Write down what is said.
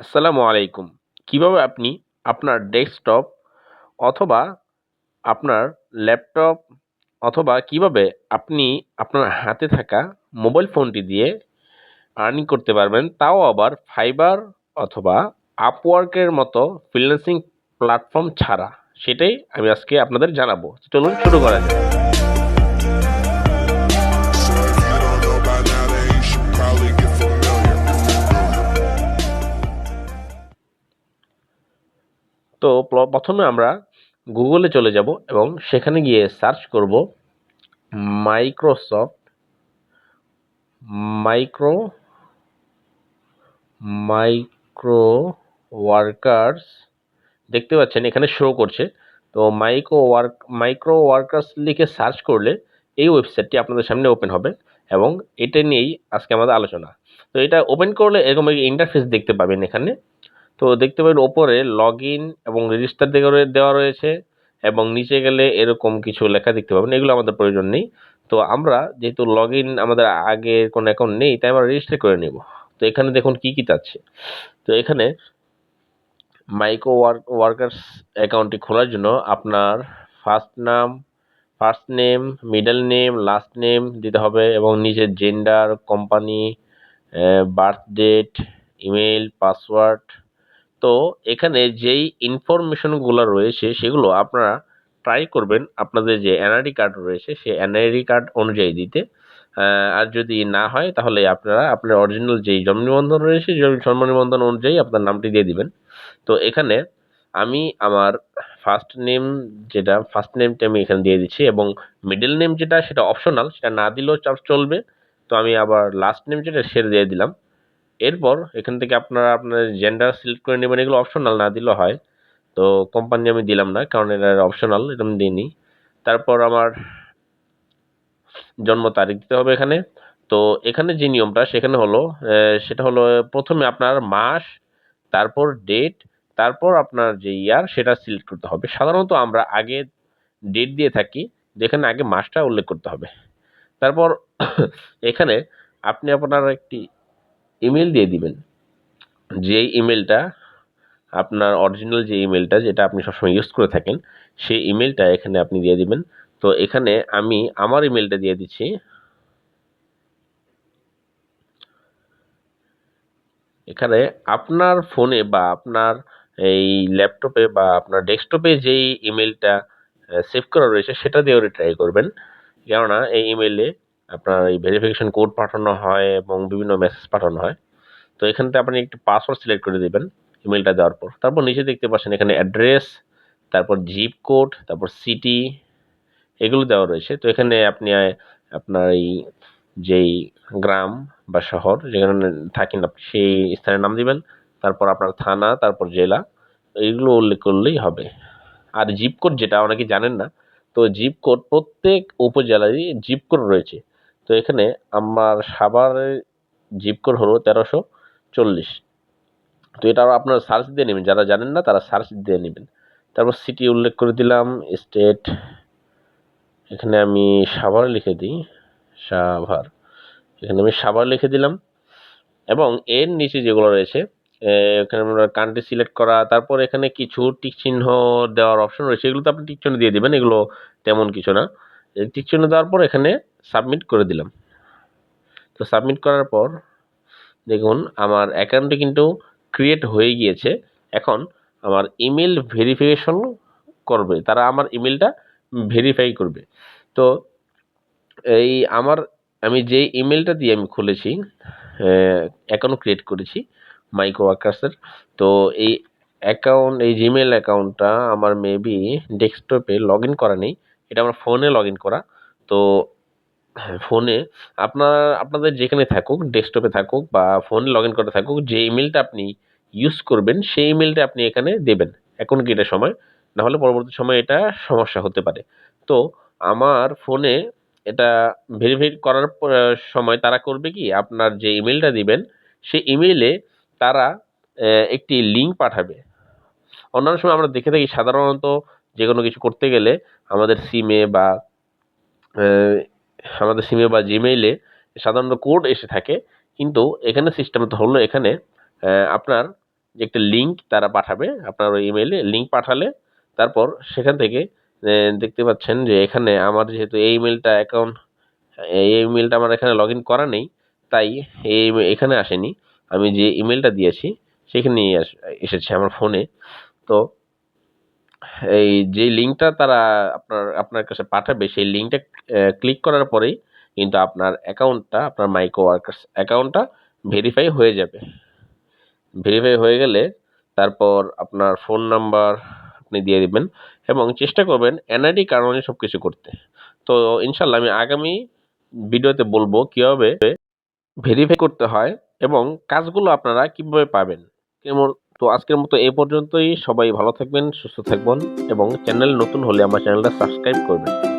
আসসালামু আলাইকুম। কীভাবে আপনি আপনার ডেস্কটপ অথবা আপনার ল্যাপটপ অথবা কীভাবে আপনি আপনার হাতে থাকা মোবাইল ফোনটি দিয়ে আর্নিং করতে পারবেন, তাও আবার ফাইবার অথবা আপওয়ার্কের মতো ফ্রিল্যান্সিং প্ল্যাটফর্ম ছাড়া, সেটাই আমি আজকে আপনাদের জানাব। চলুন শুরু করা যাক। তো প্র- প্রথমে আমরা গুগলে চলে যাব এবং সেখানে গিয়ে সার্চ করব মাইক্রোসফট মাইক্রো মাইক্রো ওয়ার্কার্স দেখতে পাচ্ছেন এখানে শো করছে। তো মাইক্রো ওয়ার্ক মাইক্রো ওয়ার্কার্স লিখে সার্চ করলে এই ওয়েবসাইটটি আপনাদের সামনে ওপেন হবে এবং এটা নিয়েই আজকে আমাদের আলোচনা। তো এটা ওপেন করলে এরকম ইন্টারফেস দেখতে পাবেন এখানে। তো দেখতে পাবেন ওপরে লগ ইন এবং রেজিস্টার দেওয়া রয়েছে এবং নিচে গেলে এরকম কিছু লেখা দেখতে পাবেন। এগুলো আমাদের প্রয়োজন নেই। তো আমরা যেহেতু লগ ইন আমাদের আগে কোনো অ্যাকাউন্ট নেই, তাই আমরা রেজিস্টার করে নেব। তো এখানে দেখুন কী কী চাচ্ছে তো এখানে মাইক্রো ওয়ার্ক ওয়ার্কার্স অ্যাকাউন্টটি খোলার জন্য আপনার ফার্স্ট নাম first name middle name last name দিতে হবে এবং নিজের gender company birth date email password তো এখানে যেই ইনফরমেশনগুলো রয়েছে, সেগুলো আপনারা ট্রাই করবেন আপনাদের যে এনআইডি কার্ড রয়েছে, সেই এনআইডি কার্ড অনুযায়ী দিতে। আর যদি না হয়, তাহলে আপনারা আপনার অরিজিনাল যেই জন্ম নিবন্ধন রয়েছে জন্ম নিবন্ধন অনুযায়ী আপনার নামটি দিয়ে দিবেন। তো এখানে আমি আমার ফার্স্ট নেম যেটা ফার্স্ট নেমটা আমি এখানে দিয়ে দিচ্ছি এবং মিডল নেম যেটা, সেটা অপশনাল সেটা না দিলেও চলবে। তো আমি আবার লাস্ট নেম যেটা, সেটা দিয়ে দিলাম। এরপর এখান থেকে আপনারা আপনার জেন্ডার সিলেক্ট করে নেবেন। এগুলো অপশনাল না দিলেও হয়। তো কোম্পানি আমি দিলাম না, কারণ এটা অপশনাল এটা আমি দিইনি। তারপর আমার জন্ম তারিখ দিতে হবে এখানে। তো এখানে যে নিয়মটা, সেখানে হলো সেটা হলো প্রথমে আপনার মাস, তারপর ডেট তারপর আপনার যে ইয়ার সেটা সিলেক্ট করতে হবে। সাধারণত আমরা আগে ডেট দিয়ে থাকি, যেখানে আগে মাসটা উল্লেখ করতে হবে। তারপর এখানে আপনি আপনার একটি ইমেল দিয়ে দিবেন। যে ইমেলটা আপনার অরিজিনাল যে ইমেলটা যেটা আপনি সবসময় ইউজ করে থাকেন, সেই ইমেলটা এখানে আপনি দিয়ে দিবেন। তো এখানে আমি আমার ইমেলটা দিয়ে দিচ্ছি। এখানে আপনার ফোনে বা আপনার এই ল্যাপটপে বা আপনার ডেস্কটপে যেই ইমেলটা সেভ করা রয়েছে, সেটা দিয়েও ট্রাই করবেন। কেননা, এই ইমেলে আপনার এই ভেরিফিকেশন কোড পাঠানো হয় এবং বিভিন্ন মেসেজ পাঠানো হয়। তো এখানতে আপনি একটি পাসওয়ার্ড সিলেক্ট করে দেবেন ইমেলটা দেওয়ার পর। তারপর নিচে দেখতে পাচ্ছেন এখানে অ্যাড্রেস তারপর জিপ কোড তারপর সিটি এগুলো দেওয়া রয়েছে। তো এখানে আপনি আপনার এই যেই গ্রাম বা শহর যেখানে থাকেন আপনি সেই স্থানের নাম দিবেন, তারপর আপনার থানা, তারপর জেলা, এইগুলো উল্লেখ করলেই হবে। আর জিপ কোড যেটা অনেকে জানেন না, তো জিপ কোড প্রত্যেক উপজেলারই জিপ কোড রয়েছে। তো এখানে আমার সাভারের জিপ কোড হলো তেরোশো চল্লিশ। তো এটা আপনারা সার্চ দিয়ে নেবেন, যারা জানেন না তারা সার্চ দিয়ে নেবেন। তারপর সিটি উল্লেখ করে দিলাম স্টেট এখানে আমি সাভার লিখে দিই, সাভার। এখানে আমি সাভার লিখে দিলাম, এবং এর নিচে যেগুলো রয়েছে এখানে আমরা কান্ট্রি সিলেক্ট করা, তারপর এখানে কিছু টিক চিহ্ন দেওয়ার অপশন রয়েছে, এগুলো তো আপনি টিক চিহ্ন দিয়ে দিবেন, এগুলো তেমন কিছু না। এই টিক চিহ্ন দেওয়ার পর এখানে সাবমিট করে দিলাম। তো সাবমিট করার পর দেখুন, আমার অ্যাকাউন্টে কিন্তু ক্রিয়েট হয়ে গিয়েছে। এখন আমার ইমেল ভেরিফিকেশন করবে, তারা আমার ইমেলটা ভেরিফাই করবে। তো এই আমার, আমি যে ইমেলটা দিয়ে আমি খুলেছি অ্যাকাউন্ট ক্রিয়েট করেছি মাইক্রো ওয়ার্কার্সের তো এই অ্যাকাউন্ট এই জিমেল অ্যাকাউন্টটা আমার মেবি ডেস্কটপে লগ ইন করা নেই। এটা আমার ফোনে লগ ইন করা। তো ফোনে আপনার, আপনাদের যেখানে থাকুক ডেস্কটপে থাকুক বা ফোনে লগ ইন করা থাকুক, যে ইমেলটা আপনি ইউজ করবেন, সেই ইমেলটা আপনি এখানে দেবেন। এখন কি এটা সময়? নাহলে পরবর্তী সময় এটা সমস্যা হতে পারে। তো আমার ফোনে এটা ভেরিফাই করার সময় তারা করবে কি? আপনার যে ইমেলটা দিবেন, সেই ইমেলে তারা একটি লিঙ্ক পাঠাবে। অন্যান্য সময় আমরা দেখে থাকি সাধারণত যে কোনো কিছু করতে গেলে আমাদের সিমে বা আমাদের সিমে বা জিমেইলে সাধারণত কোড এসে থাকে, কিন্তু এখানে সিস্টেম তো হলো এখানে আপনার যে একটা লিঙ্ক তারা পাঠাবে, আপনার ওই ইমেইলে লিঙ্ক পাঠালে তারপর সেখান থেকে দেখতে পাচ্ছেন যে এখানে আমার যেহেতু এই ইমেলটা অ্যাকাউন্ট এই ইমেলটা আমার এখানে লগ ইন করা নেই, তাই এই এখানে আসেনি। আমি যে ইমেলটা দিয়েছি সেখানেই আস- এসেছে আমার ফোনে তো এই যে লিঙ্কটা তারা আপনার আপনার কাছে পাঠাবে, সেই লিঙ্কটা ক্লিক করার পরেই কিন্তু আপনার অ্যাকাউন্টটা আপনার মাইক্রো ওয়ার্কার্স অ্যাকাউন্টটা ভেরিফাই হয়ে যাবে। ভেরিফাই হয়ে গেলে তারপর আপনার ফোন নাম্বার আপনি দিয়ে দেবেন এবং চেষ্টা করবেন এনআইডি কারণে সব কিছু করতে। তো ইনশাল্লাহ আমি আগামী ভিডিওতে বলব কীভাবে ভেরিফাই করতে হয় এবং কাজগুলো আপনারা কীভাবে পাবেন। কেমন তো আজকের মতো এ পর্যন্তই। সবাই ভালো থাকবেন, সুস্থ থাকবেন এবং চ্যানেল নতুন হলে আমার চ্যানেলটা সাবস্ক্রাইব করবেন।